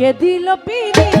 কে দিল পিনি